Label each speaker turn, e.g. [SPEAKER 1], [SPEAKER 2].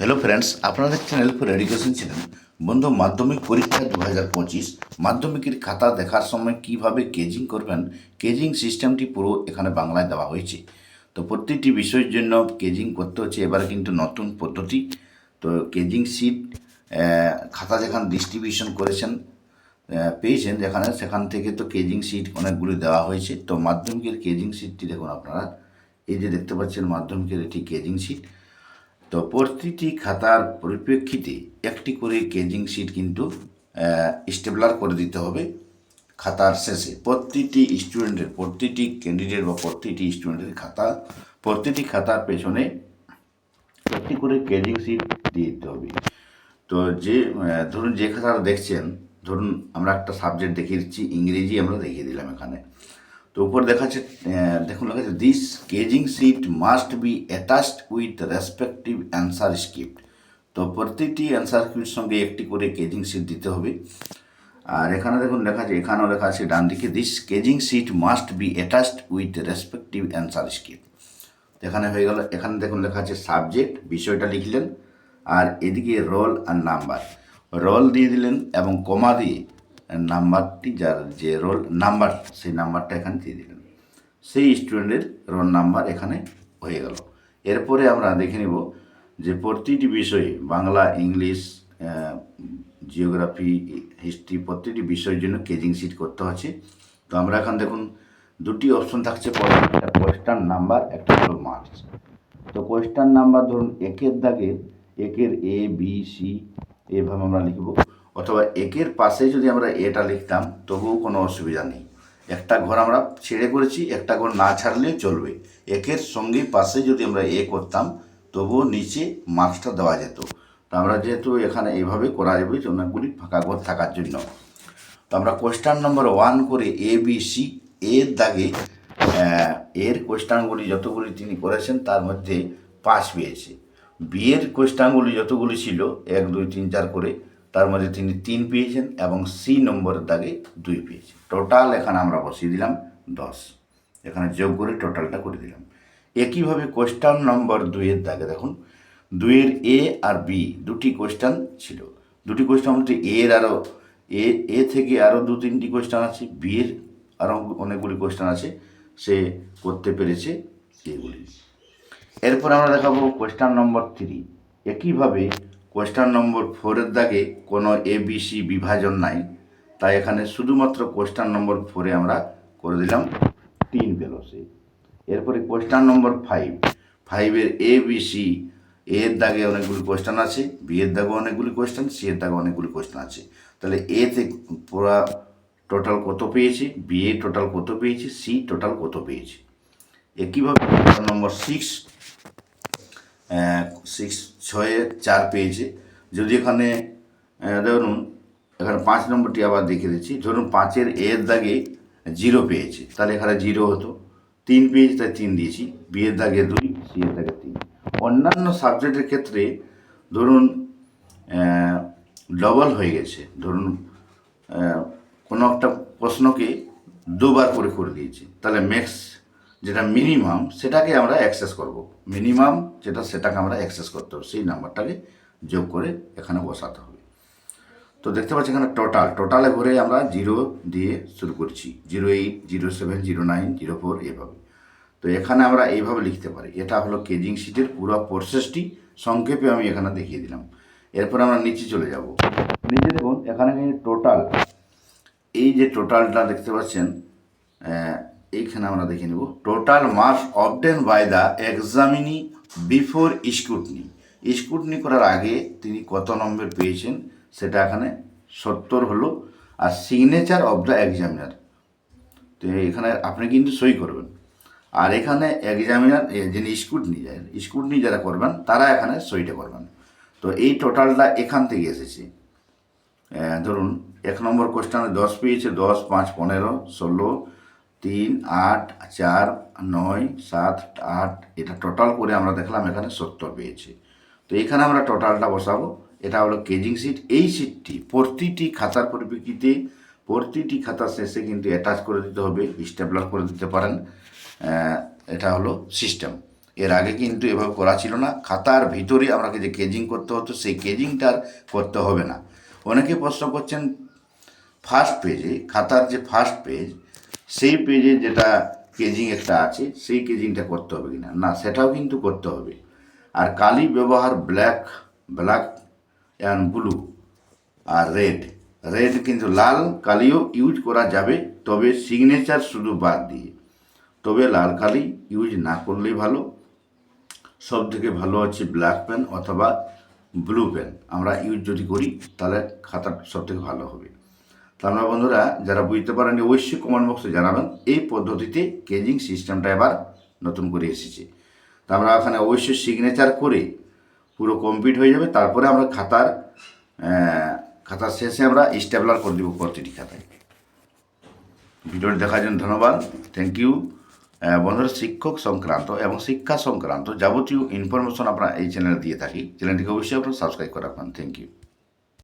[SPEAKER 1] Hello friends আপনাদের channel for education channel বন্ধু, মাধ্যমিক পরীক্ষা দু হাজার পঁচিশ, মাধ্যমিকের খাতা দেখার সময় কীভাবে কেজিং করবেন? কেজিং সিস্টেমটি পুরো এখানে বাংলায় দেওয়া হয়েছে। তো প্রত্যেকটি বিষয়ের জন্য কেজিং করতে হচ্ছে, এবার কিন্তু নতুন পদ্ধতি। তো কেজিং সিট খাতা যেখানে ডিস্ট্রিবিউশন করেছেন পেয়েছেন যেখানে, সেখান থেকে তো কেজিং সিট অনেকগুলি দেওয়া হয়েছে। তো মাধ্যমিকের কেজিং সিটটি দেখুন আপনারা। এই যে দেখতে পাচ্ছেন মাধ্যমিকের এটি কেজিং সিট তো প্রতিটি খাতার পরিপ্রেক্ষিতে একটি করে কেজিং সিট কিন্তু স্টেবলার করে দিতে হবে খাতার শেষে। প্রতিটি স্টুডেন্টের, প্রতিটি ক্যান্ডিডেট বা প্রতিটি স্টুডেন্টের খাতা, প্রতিটি খাতার পেছনে একটি করে কেজিং সিট দিয়ে দিতে হবে। তো যে ধরুন যে খাতাটা দেখছেন, ধরুন আমরা একটা সাবজেক্ট দেখিয়ে দিচ্ছি, ইংরেজি আমরা দেখিয়ে দিলাম এখানে। তো উপর দেখাচ্ছে দেখুন লেখা আছে this কেজিং sheet must be attached with respective answer script তো প্রতিটি অ্যান্সার স্ক্রিপ্টের সঙ্গে একটি করে কেজিং সিট দিতে হবে। আর এখানে দেখুন লেখা আছে, এখানেও লেখা আছে ডান দিকে this কেজিং sheet must be attached with respective answer script এখানে হয়ে গেল, এখানে দেখুন লেখা আছে সাবজেক্ট বিষয়টা লিখলেন। আর এদিকে রোল আর নাম্বার রোল দিয়ে দিলেন এবং কমা দিয়ে নাম্বারটি যার যে রোল নাম্বার সেই নাম্বারটা এখানে দিয়ে দিলেন সেই স্টুডেন্টের রোল নাম্বার এখানে হয়ে গেল। এরপরে আমরা দেখে নেব যে প্রতিটি বিষয়ে বাংলা, ইংলিশ জিওগ্রাফি হিস্ট্রি প্রতিটি বিষয়ের জন্য কেজিং সিট করতে হচ্ছে। তো আমরা এখন দেখুন, দুটি অপশন থাকছে একটা কোয়েশ্চান নাম্বার একটা হলো মার্কস তো কোয়েশ্চান নাম্বার ধরুন, একের দাগে, একের এ বি সি এভাবে আমরা লিখব। অথবা একের পাশে যদি আমরা এটা লিখতাম, তবুও কোনো অসুবিধা নেই। একটা ঘর আমরা ছেড়ে করেছি, একটা ঘর না ছাড়লেও চলবে। একের সঙ্গে পাশে যদি আমরা এ করতাম, তবুও নিচে মার্কসটা দেওয়া যেত। তো আমরা যেহেতু এখানে এইভাবে করা যাবে অনেকগুলি ফাঁকা ঘর থাকার জন্য। তো আমরা কোয়েশ্চান নম্বর ওয়ান করে এ বি সি এর দাগে এর কোয়েশ্চানগুলি যতগুলি তিনি করেছেন, তার মধ্যে পাঁচ পেয়েছে। বিয়ের কোয়েশ্চানগুলি যতগুলি ছিল, এক, দুই, তিন, চার করে তার মধ্যে তিনি তিন পেয়েছেন এবং সি নম্বরের দাগে দুই পেয়েছেন। টোটাল এখানে আমরা বসিয়ে দিলাম দশ। এখানে যোগ করে টোটালটা করে দিলাম। একইভাবে কোয়েশ্চান নম্বর দুইয়ের দাগে দেখুন, দুইয়ের এ আর বি দুটি কোয়েশ্চান ছিল। দুটি কোয়েশ্চান মধ্যে এর আরও এ এ থেকে আরও দু তিনটি কোয়েশ্চান আছে বি এর আরও অনেকগুলি কোয়েশ্চান আছে, সে করতে পেরেছে এগুলি এরপর আমরা দেখাবো কোয়েশ্চান নম্বর থ্রি একইভাবে কোয়েশ্চান নম্বর ফোরের দাগে কোনো এ বি সি বিভাজন নাই। তাই এখানে শুধুমাত্র কোয়েশ্চান নম্বর ফোরে আমরা করে দিলাম তিন পেল সে এরপরে কোয়েশ্চান নম্বর ফাইভ। ফাইভের এ বি সি এর দাগে অনেকগুলি কোয়েশ্চান আছে বি এর দাগে অনেকগুলি কোয়েশ্চান সি এর দাগে অনেকগুলি কোয়েশ্চান আছে। তাহলে এ তে পুরা টোটাল কত পেয়েছে? বি এ টোটাল কত পেয়েছে? সি টোটাল কত পেয়েছে? একইভাবে কোয়েশ্চান নম্বর সিক্স সিক্স ছয়ে, চার পেয়েছে যদি এখানে ধরুন, এখানে পাঁচ নম্বরটি আবার দেখে দিচ্ছি। ধরুন, পাঁচের এর দাগে জিরো পেয়েছে, তাহলে এখানে জিরো হতো। তিন পেয়েছে তাই তিন দিয়েছি। বি এর দাগে দুই সি এর দাগে তিন। অন্যান্য সাবজেক্টের ক্ষেত্রে, ধরুন ডবল হয়ে গেছে। ধরুন কোনো একটা প্রশ্নকে দুবার করে করে দিয়েছি। তাহলে ম্যাক্স যেটা মিনিমাম সেটাকে আমরা অ্যাক্সেস করব। মিনিমাম যেটা, সেটাকে আমরা অ্যাক্সেস করতে হবে। সেই নাম্বারটাকে যোগ করে এখানে বসাতে হবে। তো দেখতে পাচ্ছি এখানে টোটাল টোটালে ঘুরে আমরা জিরো দিয়ে শুরু করছি। Zero eight zero seven zero nine zero four এভাবে তো এখানে আমরা এইভাবে লিখতে পারি। এটা হলো কেজিং সিটের পুরো প্রসেসটি সংক্ষেপে আমি এখানে দেখিয়ে দিলাম। এরপর আমরা নিচে চলে যাব। নিচে দেখুন, এখানে কিন্তু টোটাল এই যে টোটালটা দেখতে পাচ্ছেন এইখানে আমরা দেখে নেব। Total marks obtain by the examinee before scrutiny scrutiny করার আগে তিনি কত নম্বর পেয়েছেন সেটা এখানে সত্তর হলো আর সিগনেচার অফ দ্য এক্সামিনার তো এখানে আপনি কিন্তু সই করবেন। আর এখানে এক্সামিনার যিনি স্কুটনি যায় স্কুটনি যারা করবেন, তারা এখানে সইটা করবেন। তো এই টোটালটা এখান থেকে এসেছে। ধরুন, এক নম্বর কোশ্চেনে দশ পেয়েছে, দশ, পাঁচ, পনেরো, ষোলো তিন, আট, চার, নয়, সাত, আট, এটা টোটাল করে আমরা দেখলাম এখানে সত্তর পেয়েছে। তো এখানে আমরা টোটালটা বসাবো। এটা হলো কেজিং সিট এই সিটটি প্রতিটি খাতার পরিপ্রেক্ষিতে, প্রতিটি খাতার শেষে কিন্তু অ্যাটাচ করে দিতে হবে স্টেপলার করে দিতে পারেন। এটা হলো সিস্টেম এর আগে কিন্তু এভাবে করা ছিল না। খাতার ভিতরে আমাকে যে কেজিং করতে হতো, সেই কেজিংটার করতে হবে না। অনেকে প্রশ্ন করছেন ফার্স্ট পেজে খাতার যে ফার্স্ট পেজ সেই পেজে যেটা কেজিং একটা আছে, সেই কেজিংটা করতে হবে কিনা? না, সেটাও কিন্তু করতে হবে। আর কালি ব্যবহার ব্ল্যাক ব্ল্যাক অ্যান্ড ব্লু আর রেড রেড কিন্তু লাল, কালিও ইউজ করা যাবে, তবে সিগনেচার শুধু বাদ দিয়ে। তবে লাল, কালি ইউজ না করলেই ভালো। সব থেকে ভালো হচ্ছে ব্ল্যাক পেন অথবা ব্লু পেন আমরা ইউজ যদি করি, তাহলে খাতা সব থেকে ভালো হবে। তা আমরা বন্ধুরা, যারা বুঝতে পারেন অবশ্যই কমেন্ট বক্সে জানাবেন, এই পদ্ধতিতে কেজিং সিস্টেমটা এবার নতুন করে এসেছে। তা আমরা ওখানে অবশ্যই সিগনেচার করে পুরো কমপ্লিট হয়ে যাবে, তারপরে আমরা খাতার খাতার শেষে আমরা স্টেবলার করে দেবো প্রতিটি খাতায়। ভিডিওটি দেখার জন্য ধন্যবাদ থ্যাংক ইউ বন্ধুরা, শিক্ষক সংক্রান্ত এবং শিক্ষা সংক্রান্ত যাবতীয় ইনফরমেশন আমরা এই চ্যানেলে দিয়ে থাকি। চ্যানেলটিকে অবশ্যই আপনারা সাবস্ক্রাইব করে রাখবেন থ্যাংক ইউ